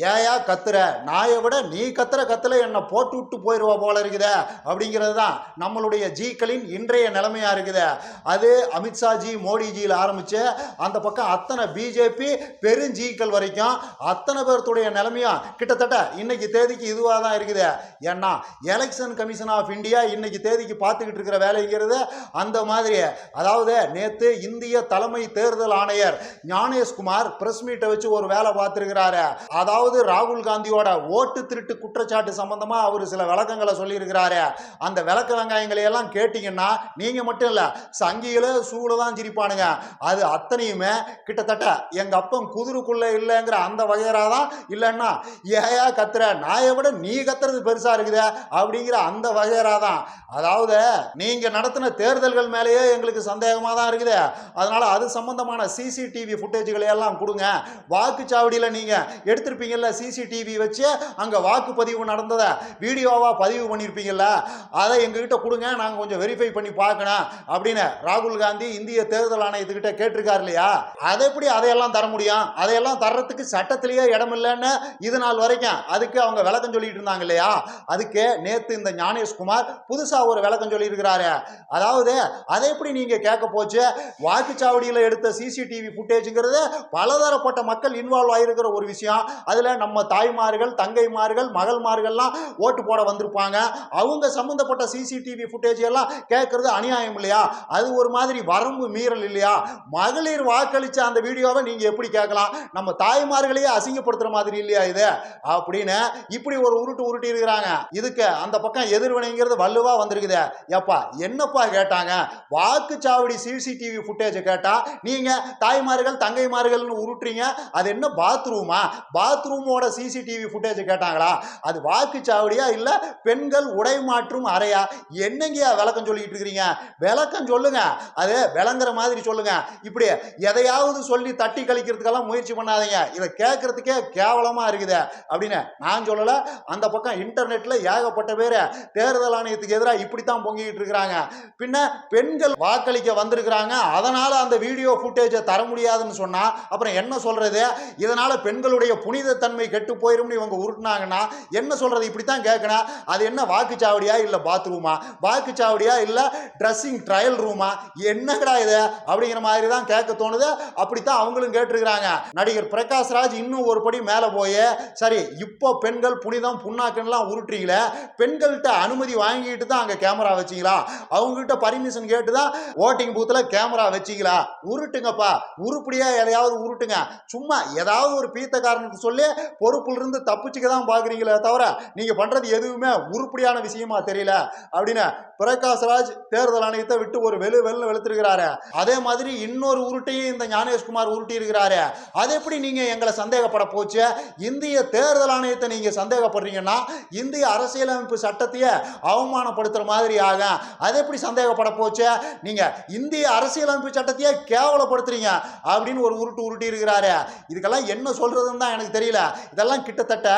ஏயா கத்துற? நாயை விட நீ கத்துற கத்துல என்னை போட்டு விட்டு போயிடுவா போல இருக்குதே அப்படிங்கிறது தான் நம்மளுடைய ஜீக்களின் இன்றைய நிலைமையா இருக்குது. அது அமித்ஷாஜி மோடிஜியில் ஆரம்பிச்சு அந்த பக்கம் அத்தனை பிஜேபி பெருஞ்சீக்கள் வரைக்கும் அத்தனை பேர்த்துடைய நிலைமையும் கிட்டத்தட்ட இன்னைக்கு தேதிக்கு இதுவாக தான் இருக்குது. ஏன்னா எலெக்ஷன் கமிஷன் ஆஃப் இந்தியா இன்னைக்கு தேதிக்கு பார்த்துக்கிட்டு இருக்கிற வேலைங்கிறது அந்த மாதிரி. அதாவது நேற்று இந்திய தலைமை தேர்தல் ஆணையர் ஞானேஷ்குமார் பிரஸ் மீட்டை வச்சு ஒரு வேலை பார்த்துருக்கிறாரு. அதாவது ராகுல் காந்தியோட ஓட்டு திருட்டு குற்றச்சாட்டு சம்பந்தமா அவர் சில விளக்கங்களை சொல்லியிருக்கிறாரு. அந்த விளக்க வெங்காயங்களை எல்லாம் கேட்டீங்கன்னா நீங்க மட்டும் இல்ல சங்கிகளே சூழ தான் சிரிப்பானுங்க. அது அத்தனையுமே கிட்டத்தட்ட எங்க அப்பன் குதிருக்குள்ளே இல்லைங்கிற அந்த வகையரா தான் இல்லைன்னா ஏயா கத்துற நாயை விட நீ கத்துறது பெருசா இருக்குது அப்படிங்கிற அந்த வகையரா தான் அதாவது நீங்க நடத்தின தேர்தல்கள் மேலேயே எங்களுக்கு சந்தேகமா தான் இருக்குது. அதனால அது சம்பந்தமான சிசிடிவி ஃபுட்டேஜ்களை எல்லாம் கொடுங்க. வாக்குச்சாவடியில் நீங்க பண்ணியிருப்பீங்கல்ல சிசிடிவி வச்சு அங்கே வாக்குப்பதிவு நடந்ததை வீடியோவாக பதிவு பண்ணியிருப்பீங்கல்ல அதை எங்ககிட்ட கொடுங்க நாங்கள் கொஞ்சம் வெரிஃபை பண்ணி பார்க்கணும் அப்படின்னு ராகுல் காந்தி இந்திய தேர்தல் ஆணையத்துக்கிட்ட கேட்டிருக்காரு இல்லையா? அதை எப்படி அதையெல்லாம் தர முடியும்? அதையெல்லாம் தர்றதுக்கு சட்டத்திலேயே இடம் இல்லைன்னு இது நாள் வரைக்கும் அதுக்கு அவங்க விளக்கம் சொல்லிட்டு இருந்தாங்க இல்லையா? அதுக்கு நேற்று இந்த ஞானேஷ்குமார் புதுசாக ஒரு விளக்கம் சொல்லியிருக்கிறாரு. அதாவது அதை எப்படி நீங்கள் கேட்க போச்சு? வாக்குச்சாவடியில் எடுத்த சிசிடிவி ஃபுட்டேஜுங்கிறது பலதரப்பட்ட மக்கள் இன்வால்வ் ஆகிருக்கிற ஒரு விஷயம். அதில் நம்ம தாய்மார்கள் தங்கைமார்கள் மகள்மார்கள்லாம் ஓட்டு போட வந்திருப்பாங்க. அவங்க சம்மந்தப்பட்ட சிசிடிவி ஃபுட்டேஜ் எல்லாம் கேட்கறது அநியாயம் இல்லையா? அது ஒரு மாதிரி வரம்பு மீறல் இல்லையா? மகளிர் வாக்களிச்ச அந்த வீடியோவை நீங்கள் எப்படி கேட்கலாம்? நம்ம தாய்மார்களையே அசிங்கப்படுத்துற மாதிரி இல்லையா இது? அப்படின்னு இப்படி ஒரு உருட்டு உருட்டி இருக்கிறாங்க. இதுக்கு அந்த பக்கம் எதிர்வினைங்கிறது வலுவாக வந்திருக்குது. எப்பா என்னப்பா கேட்டாங்க? வாக்குச்சாவடி சிசிடிவி ஃபுட்டேஜை கேட்டா நீங்க தாய்மார்கள் தங்கைமார்கள்னு உருட்டுறீங்க. அது என்ன பாத்ரூமா ரூமோட சிசிடிவி ஃபுட்டேஜ் கேட்டாங்களா? அது வாக்குச்சாவடியா இல்ல பெண்கள் உடை மாற்றும் அறையா? என்னங்கயா விளக்கம் சொல்லிட்டு இருக்கிறீங்க? விளக்கம் சொல்லுங்க. அது விளங்குற மாதிரி சொல்லுங்க. இப்படி எதையாவது சொல்லி தட்டி கழிக்கிறதுக்கெல்லாம் முயற்சி பண்ணாதீங்க. இதை கேட்கறதுக்கே கேவலமா இருக்குது. அப்படின்னு நான் சொல்லல. அந்த பக்கம் இன்டர்நெட்ல ஏகப்பட்ட பேர் தேர்தல் ஆணையத்துக்கு எதிராக இப்படித்தான் பொங்கிட்டு இருக்கிறாங்க. பின்ன பெண்கள் வாக்களிக்க வந்திருக்கிறாங்க. அதனால அந்த வீடியோ ஃபுட்டேஜை தர முடியாதுன்னு சொன்னா அப்புறம் என்ன சொல்றது? இதனால பெண்களுடைய தன்மை கெட்டு போயிரும்னு இவங்க உருட்டுனாங்கன்னா என்ன சொல்றது? இப்படித்தான் கேட்கணும். அது என்ன வாக்குச்சாவடியா இல்ல பாத்ரூமா வாக்குச்சாவடியா இல்ல ட்ரெஸ்ஸிங் ட்ரையல் ரூமா என்னடா இது? அப்படிங்கிற மாதிரி தான் கேட்க தோணுது. அப்படித்தான் அவங்களும் கேட்டிருக்கிறாங்க. நடிகர் பிரகாஷ் ராஜ் இன்னும் ஒரு படி மேலே போய் சரி இப்போ பெண்கள் புனிதம் புண்ணாக்குன்னெலாம் உருட்டுறீங்களே பெண்கள்கிட்ட அனுமதி வாங்கிட்டு தான் அங்கே கேமரா வச்சிங்களா? அவங்ககிட்ட பர்மிஷன் கேட்டு தான் ஓட்டிங் பூத்தில் கேமரா வச்சிங்களா? உருட்டுங்கப்பா. உருப்படியா எதையாவது உருட்டுங்க. சும்மா ஏதாவது ஒரு பீத்த காரணத்தை சொல்லி பொறுப்புல இருந்து தப்பிச்சுக்க தான் பார்க்குறீங்களே தவிர நீங்கள் பண்ணுறது எதுவுமே உருப்படியான விஷயமா தெரியல அப்படின்னு பிரகாஷ் ராஜ் தேர்தல் ஆணையத்தை விட்டு ஒரு வெளு வெள்ளு வெளுத்திருக்கிறாரு. அதே மாதிரி இன்னொரு உருட்டையும் இந்த ஞானேஷ்குமார் உருட்டி இருக்கிறாரு அது எப்படி நீங்க எங்களை சந்தேகப்பட போச்சு? இந்திய தேர்தல் ஆணையத்தை நீங்க சந்தேகப்படுறீங்கன்னா இந்திய அரசியலமைப்பு சட்டத்தையே அவமானப்படுத்துற மாதிரி ஆகும் அது எப்படி சந்தேகப்பட போச்சு? நீங்க இந்திய அரசியலமைப்பு சட்டத்தையே கேவலப்படுத்துறீங்க அப்படின்னு ஒரு உருட்டு உருட்டி இருக்கிறாரு இதுக்கெல்லாம் என்ன சொல்றதுன்னு தான் எனக்கு தெரியல. இதெல்லாம் கிட்டத்தட்ட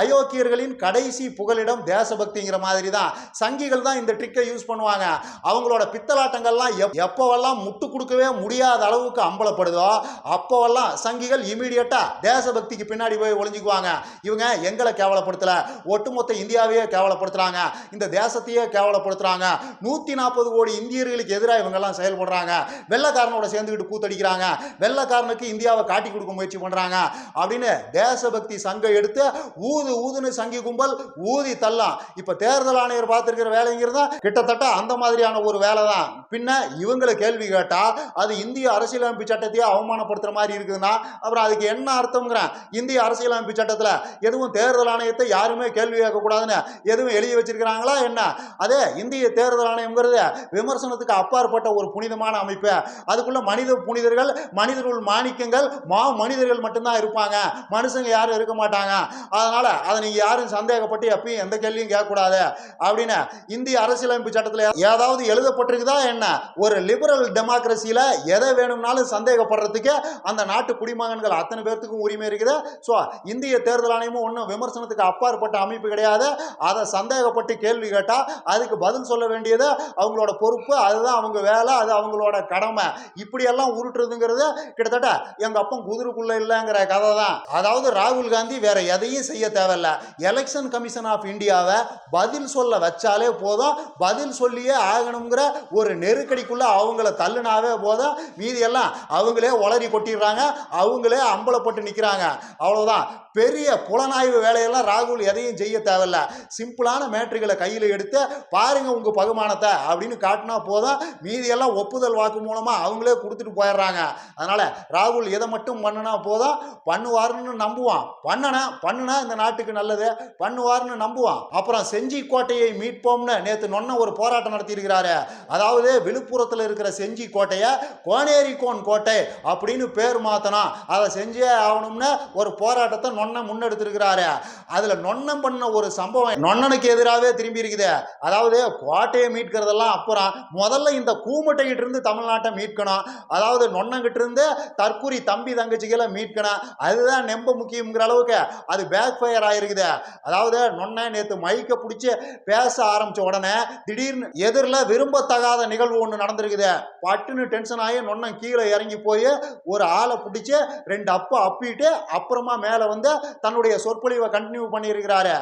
அயோக்கியர்களின் கடைசி புகலிடம் தேசபக்திங்கிற மாதிரி தான் சங்கிகள் தான் இந்த ட்ரிக்கை யூஸ் பண்ணுவாங்க. அவங்களோட பித்தலாட்டங்கள்லாம் எப் எப்போவெல்லாம் முட்டு கொடுக்கவே முடியாத அளவுக்கு அம்பலப்படுதோ அப்போவெல்லாம் சங்கிகள் இமீடியட்டா தேசபக்திக்கு பின்னாடி போய் ஒளிஞ்சுக்குவாங்க. இவங்க எங்களை கேவலப்படுத்தல. ஒட்டுமொத்த இந்தியாவையே கேவலப்படுத்துறாங்க. இந்த தேசத்தையே கேவலப்படுத்துறாங்க. நூத்தி நாற்பது கோடி இந்தியர்களுக்கு எதிராக இவங்கெல்லாம் செயல்படுறாங்க. வெள்ளக்காரனோட சேர்ந்துக்கிட்டு கூத்தடிக்கிறாங்க. வெள்ளக்காரனுக்கு இந்தியாவை காட்டி கொடுக்க முயற்சி பண்றாங்க. அப்படின்னு தேச தேசபக்தி சங்கம் எடுத்து ஊது ஊதுன்னு சங்கி கும்பல் ஊதி தள்ளலாம் இப்ப தேர்தல் ஆணையர் பார்த்திருக்கிற வேலைங்கிறது தான் கிட்டத்தட்ட அந்த மாதிரியான ஒரு வேலை தான். பின்ன இவங்களை கேள்வி கேட்டா அது இந்திய அரசியலமைப்பு சட்டத்தையே அவமானப்படுத்துற மாதிரி இருக்குதுன்னா அப்புறம் அதுக்கு என்ன அர்த்தம்ங்கிறேன். இந்திய அரசியலமைப்பு சட்டத்தில் எதுவும் தேர்தல் ஆணையத்தை யாருமே கேள்வி கேட்கக்கூடாதுன்னு எதுவும் எழுதி வச்சிருக்கிறாங்களா என்ன? அதே இந்திய தேர்தல் ஆணையம்ங்கிறது விமர்சனத்துக்கு அப்பாற்பட்ட ஒரு புனிதமான அமைப்பு. அதுக்குள்ள மனித புனிதர்கள் மனிதர்கள் மாணிக்கங்கள் மா மனிதர்கள் மட்டும்தான் இருப்பாங்க. மனுஷங்க யாரும் இருக்க மாட்டாங்க. அதனால அதை நீங்க யாரும் சந்தேகப்பட்டு எப்பயும் எந்த கேள்வியும் கேட்கக்கூடாது. அப்படின்னு இந்திய அரசியலமைப்பு சட்டத்தில் ஏதாவது எழுதப்பட்டிருக்குதா என்ன? ஒரு லிபரல் டெமோக்ரஸியில் எதை வேணும்னாலும் சந்தேகப்படுறதுக்கு அந்த நாட்டு குடிமகன்கள் அத்தனை பேர்த்துக்கும் உரிமை இருக்குது. ஸோ இந்திய தேர்தல் ஆணையமும் ஒன்றும் விமர்சனத்துக்கு அப்பாற்பட்ட அமைப்பு கிடையாது. அதை சந்தேகப்பட்டு கேள்வி கேட்டால் அதுக்கு பதில் சொல்ல வேண்டியது அவங்களோட பொறுப்பு அதுதான் அவங்க வேலை அது அவங்களோட கடமை. இப்படியெல்லாம் உருட்டுறதுங்கிறது கிட்டத்தட்ட எங்க அப்பன் குதிரைக்குள்ளே இல்லைங்கிற கதை தான் அதாவது ராகுல் காந்தி வேற எதையும் செய்ய தேவையில்ல. எலெக்ஷன் கமிஷன் ஆஃப் இந்தியாவை பதில் சொல்ல வச்சாலே போதும். பதில் சொல்லியே ஆகணுங்கிற ஒரு நெருக்கடிக்குள்ள அவங்கள தள்ளுனாவே போதும். மீதியெல்லாம் அவங்களே ஒளரி கொட்டிடுறாங்க. அவங்களே அம்பலப்பட்டு நிற்கிறாங்க அவ்வளோதான் பெரிய புலனாய்வு வேலையெல்லாம் ராகுல் எதையும் செய்ய தேவையில்ல. சிம்பிளான மேட்ரிகளை கையில் எடுத்து பாருங்க உங்க பகுமானத்தை அப்படின்னு காட்டினா போதும். மீதியெல்லாம் ஒப்புதல் வாக்கு மூலமா அவங்களே கொடுத்துட்டு போயிடுறாங்க. அதனால ராகுல் எதை மட்டும் பண்ணுனா போதும். பண்ணுவாருன்னு நம்புவான். பண்ணனா பண்ணுனா இந்த நாட்டுக்கு நல்லது. பண்ணுவாருன்னு நம்புவான். அப்புறம் செஞ்சி கோட்டையை மீட்போம்னு நேற்று நொன்ன ஒரு போராட்டம் நடத்தியிருக்கிறாரு. அதாவது விழுப்புரத்தில் இருக்கிற செஞ்சி கோட்டையை கோனேரிக்கோன் கோட்டை அப்படின்னு பேர் மாத்தணும். அதை செஞ்சே ஆகணும்னு ஒரு போராட்டத்தை நொன்ன முன்னெடுத்திருக்கிறாரு. அதுல நொன்னம் பண்ண ஒரு சம்பவம் நொன்னனுக்கு எதிராகவே திரும்பி இருக்குது. அதாவது கோட்டையை மீட்கிறதெல்லாம் அப்புறம் முதல்ல இந்த கூமுட்டைகிட்ட இருந்து தமிழ்நாட்டை மீட்கணும். அதாவது நொன்னங்கிட்ட இருந்து தற்கூரி தம்பி தங்கச்சிகளை மீட்கணும். அதுதான் நெம்ப முக்கியங்கிற அளவுக்கு அது பேக் ஃபயர் ஆயிருக்குது. அதாவது நொன்ன நேற்று மைக்க பிடிச்சி பேச ஆரம்பிச்ச உடனே திடீர்னு எதிரில் விரும்பத்தகாத நிகழ்வு ஒன்று நடந்திருக்குது. பட்டுன்னு டென்ஷன் ஆகி நொன்னம் கீழே இறங்கி போய் ஒரு ஆளை பிடிச்சி ரெண்டு அப்பு அப்பிட்டு அப்புறமா மேலே வந்து தன்னுடைய சொற்பொழிவை கண்டினியூ பண்ணியிருக்கிறாரு.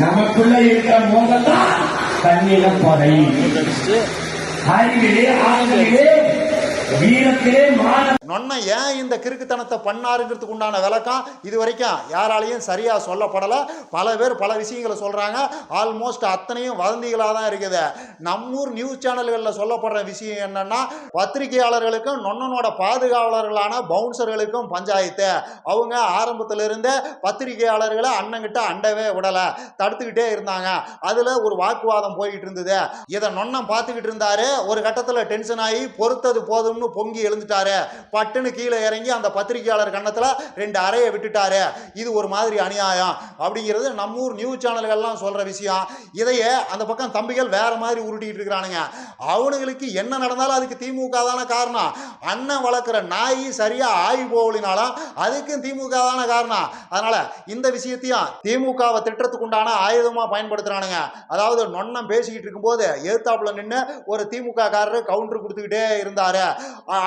நமக்குள்ள இருக்கிற மோதல் தான் தண்ணீர பதை நொன்ன ஏன் இந்த கிறுக்குத்தனத்தை பண்ணாருங்கிறதுக்கு உண்டான விளக்கம் இது வரைக்கும் யாராலையும் சரியாக சொல்லப்படலை. பல பேர் பல விஷயங்களை சொல்கிறாங்க ஆல்மோஸ்ட் அத்தனையும் வதந்திகளாக தான் இருக்குது. நம்மூர் நியூஸ் சேனல்களில் சொல்லப்படுற விஷயம் என்னென்னா பத்திரிகையாளர்களுக்கும் நொன்னனோட பாதுகாவலர்களான பவுன்சர்களுக்கும் பஞ்சாயத்து. அவங்க ஆரம்பத்திலிருந்தே பத்திரிகையாளர்களை அண்ணங்கிட்ட அண்டவே விடலை. தடுத்துக்கிட்டே இருந்தாங்க. அதில் ஒரு வாக்குவாதம் போய்கிட்டு இருந்தது. இதை நொன்னம் பார்த்துக்கிட்டு இருந்தாரு. ஒரு கட்டத்தில் டென்ஷன் ஆகி பொறுத்தது போதும்னு பொங்கி எழுந்துட்டாரு பட்டுன்னு கீழே இறங்கி அந்த பத்திரிகையாளர் கண்ணத்தில் ரெண்டு அறையை விட்டுட்டாரு இது ஒரு மாதிரி அநியாயம் அப்படிங்கிறது நம்மூர் நியூஸ் சேனல்கள்லாம் சொல்கிற விஷயம். இதையே அந்த பக்கம் தம்பிகள் வேற மாதிரி உருட்டிக்கிட்டு இருக்கிறானுங்க. அவனுங்களுக்கு என்ன நடந்தாலும் அதுக்கு திமுக தானே காரணம். அண்ணன் வளர்க்குற நாய் சரியாக ஆகி போகலினாலும் அதுக்கும் திமுக தானே காரணம். அதனால இந்த விஷயத்தையும் திமுகவை திட்டத்துக்கு உண்டான ஆயுதமாக பயன்படுத்துறானுங்க. அதாவது நொன்னம் பேசிக்கிட்டு இருக்கும்போது எதிர்த்தாப்புல நின்று ஒரு திமுக காரரு கவுண்டர் கொடுத்துக்கிட்டே இருந்தாரு.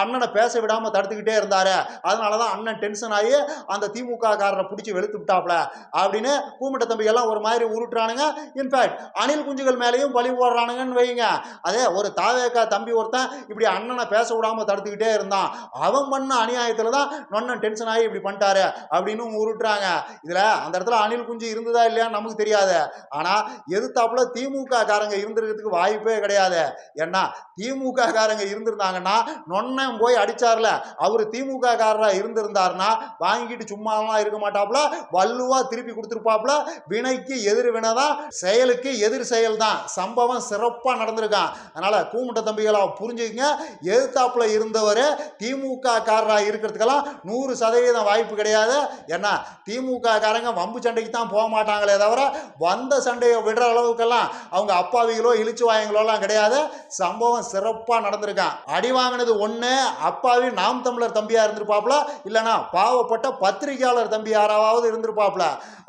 அண்ணனை பேச விடாம தடுத்துக்கிட்டே இருந்தாரு. அதனால தான் அண்ணன் டென்ஷன் ஆகி அந்த திமுக காரரை பிடிச்சி வெளுத்து விட்டாப்ல அப்படின்னு கூமிட்ட தம்பி எல்லாம் ஒரு மாதிரி உருட்டுறானுங்க. இன்ஃபேக்ட் அணில் குஞ்சுகள் மேலேயும் பழி போடுறானுங்கன்னு வைங்க அதே ஒரு தாவேக்கா தம்பி ஒருத்தன் இப்படி அண்ணனை பேச விடாம தடுத்துக்கிட்டே இருந்தான். அவன் பண்ண அநியாயத்துல தான் நொன்னன் டென்ஷன் ஆகி இப்படி பண்ணிட்டாரு அப்படின்னு உருட்டுறாங்க. இதுல அந்த இடத்துல அணில் குஞ்சு இருந்ததா இல்லையான்னு நமக்கு தெரியாது. ஆனா எதிர்த்தாப்புல திமுக காரங்க இருந்திருக்கிறதுக்கு வாய்ப்பே கிடையாது. ஏன்னா திமுக காரங்க இருந்திருந்தாங்கன்னா நொன்னன் போய் அடிச்சார்ல. அவர் திமுக காரரா இருந்திருந்தாருன்னா வாங்கிட்டு சும்மாலாம் இருக்க மாட்டாப்புல. வள்ளுவா திருப்பி கொடுத்துருப்பாப்புல. வினைக்கு எதிர் வினை தான் செயலுக்கு எதிர் செயல் தான் சம்பவம் சிறப்பாக நடந்திருக்கான். அதனால கூமுட்ட தம்பிகளாக புரிஞ்சுக்கங்க. எதிர்த்தாப்பில் இருந்தவர் திமுக காரராக இருக்கிறதுக்கெல்லாம் நூறு சதவீதம் வாய்ப்பு கிடையாது. ஏன்னா திமுக காரங்க வம்பு சண்டைக்கு தான் போக மாட்டாங்களே தவிர வந்த சண்டையை விடுற அளவுக்கெல்லாம் அவங்க அப்பாவிகளோ இழிச்சு வாயங்களோலாம் கிடையாது. சம்பவம் சிறப்பாக நடந்திருக்கான் அடி வாங்கினது ஒன்று அப்பாவி நாம் தமிழர் தம்பியாக இருந்திருப்பாப்புல. இல்லைனா பாவப்பட்ட பத்திரிகையாளர் தம்பி யாராவது இருந்திருப்பாப்புல.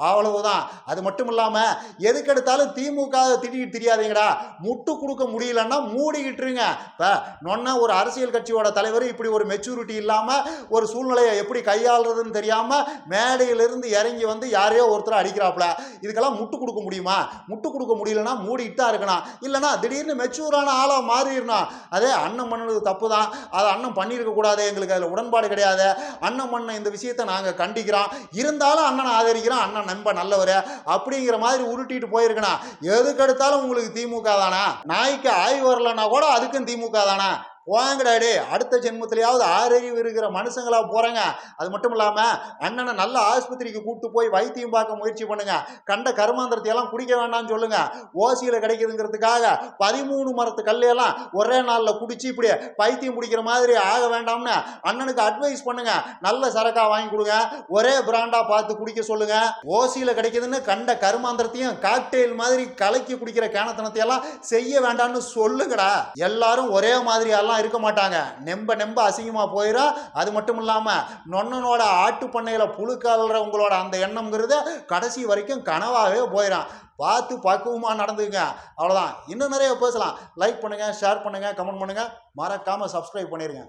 அவ்வளவுதான். அது மட்டும் இல்லாமல் எதுக்கெடுத்தாலும் திமுக திட்டிக்கிட்டு தெரியாதீங்கடா. முட்டு கொடுக்க முடியலன்னா மூடிக்கிட்டுருங்க. இப்போ நொன்ன ஒரு அரசியல் கட்சியோட தலைவர் இப்படி ஒரு மெச்சூரிட்டி இல்லாமல் ஒரு சூழ்நிலையை எப்படி கையாளுறதுன்னு தெரியாமல் மேடையிலிருந்து இறங்கி வந்து யாரையோ ஒருத்தர் அடிக்கிறாப்புல. இதுக்கெல்லாம் முட்டு கொடுக்க முடியுமா? முட்டு கொடுக்க முடியலன்னா மூடிட்டு தான் இருக்கணும் இல்லைன்னா திடீர்னு மெச்சூரான ஆளாக மாறிடணும் அதே அண்ணன் பண்ணது தப்பு தான் அதை அண்ணன் பண்ணியிருக்க கூடாது எங்களுக்கு அதில் உடன்பாடு கிடையாது. அண்ணன் பண்ண இந்த விஷயத்தை நாங்கள் கண்டிக்கிறோம். இருந்தாலும் அண்ணனை ஆதரிக்கிறோம். அண்ணன் நம்ப நல்லவர் அப்படிங்கிற மாதிரி உருட்டிட்டு போயிருக்கணும். எதுக்கு எடுத்தாலும் உங்களுக்கு திமுக தானா? நாய்க்கு ஆய்வு வரலன்னா கூட அதுக்கும் திமுக தானா போங்கடாடி அடுத்த ஜென்மத்திலேயாவது ஆறறிவு இருக்கிற மனுஷங்களா போறாங்க. அது மட்டும் இல்லாம அண்ணனை நல்ல ஆஸ்பத்திரிக்கு கூப்பிட்டு போய் வைத்தியம் பார்க்க முயற்சி பண்ணுங்க. கண்ட கருமாந்திரத்தை எல்லாம் குடிக்க வேண்டாம்னு சொல்லுங்க. ஓசியில கிடைக்குதுங்கிறதுக்காக பதிமூணு மரத்து கல்லையெல்லாம் ஒரே நாள்ல குடிச்சு இப்படி பைத்தியம் பிடிக்கிற மாதிரி ஆக வேண்டாம்னு அண்ணனுக்கு அட்வைஸ் பண்ணுங்க. நல்ல சரக்கா வாங்கி கொடுங்க. ஒரே பிராண்டா பார்த்து குடிக்க சொல்லுங்க. ஓசியில கிடைக்குதுன்னு கண்ட கருமாந்திரத்தையும் காக்டெயில் மாதிரி கலக்கி குடிக்கிற கேனத்தனத்தையெல்லாம் செய்ய வேண்டாம்னு சொல்லுங்கடா. எல்லாரும் ஒரே மாதிரி எல்லாம் இருக்க மாட்டாங்க. நெம்ப நெம்ப அசிங்கமாக போயிடும் அது மட்டும் இல்லாமல் நொண்ணனோட ஆட்டு பண்ணையில் புழுக்காடுறவங்களோட அந்த எண்ணம்ங்கிறது கடைசி வரைக்கும் கனவாகவே போயிடும் பார்த்து பக்குவமாக நடந்துங்க அவ்வளோதான் இன்னும் நிறைய பேசலாம். லைக் பண்ணுங்கள் ஷேர் பண்ணுங்கள் கமெண்ட் பண்ணுங்கள் மறக்காமல் சப்ஸ்கிரைப் பண்ணிடுங்க